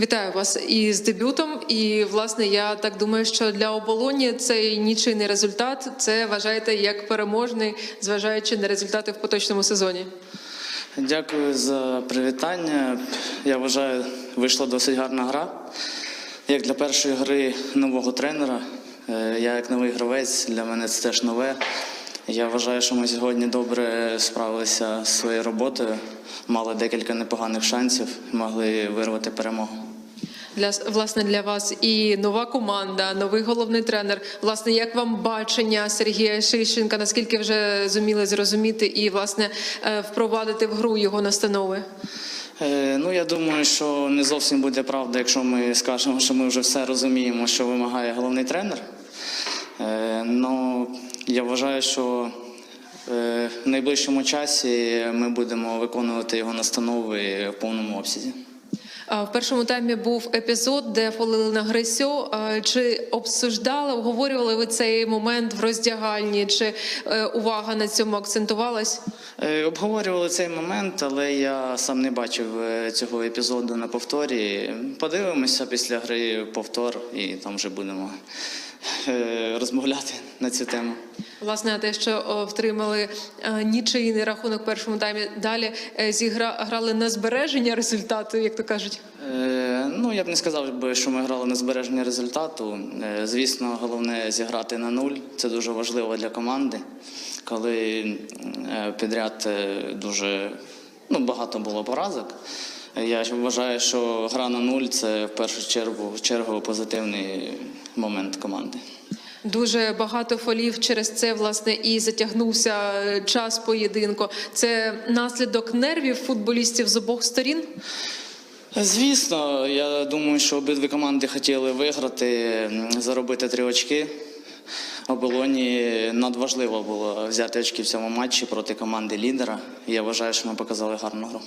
Вітаю вас із дебютом. І власне я так думаю, що для оболоні цей нічийний результат це вважаєте як переможний, зважаючи на результати в поточному сезоні. Дякую за привітання. Я вважаю, вийшла досить гарна гра. Як для першої гри нового тренера, е, я як новий гравець, для мене це теж нове. Я вважаю, що ми сьогодні добре справилися з своєю роботою, мали декілька непоганих шансів, могли вирвати перемогу. Для власне для вас і нова команда, новий головний тренер. Власне, як вам бачення Сергія Шищенка? Наскільки вже зуміли зрозуміти і власне е, впровадити в гру його настанови? Е, Ну, я думаю, що не зовсім буде правда, якщо ми скажемо, що ми вже все розуміємо, що вимагає головний тренер. Ну, я вважаю, що в найближчому часі ми будемо виконувати його настанови в повному обсязі. В першому таймі був епізод, де фолили на Грисьо. Чи обсуждали, обговорювали ви цей момент в роздягальні? Чи е, увага на цьому акцентувалась? Е, Обговорювали цей момент, але я сам не бачив е, цього епізоду на повторі. Подивимося після гри повтор і там вже будемо розмовляти на цю тему. Власне, те, що втримали е, нічийний рахунок в першому таймі, далі е, зігра грали на збереження результату, як то кажуть. Е, Ну, я б не сказав, би, що ми грали на збереження результату. Е, Звісно, головне зіграти на нуль. Це дуже важливо для команди, коли е, підряд е, дуже ну, багато було поразок. Я вважаю, що гра на нуль це в першу чергу, чергу позитивний момент команди. Дуже багато фолів через це власне і затягнувся е, час поєдинку. Це наслідок нервів футболістів з обох сторін. Звісно, я думаю, що обидві команди хотіли виграти, заробити три очки. Оболоні надважливо було взяти очки в цьому матчі проти команди лідера. Я вважаю, що ми показали гарну гру.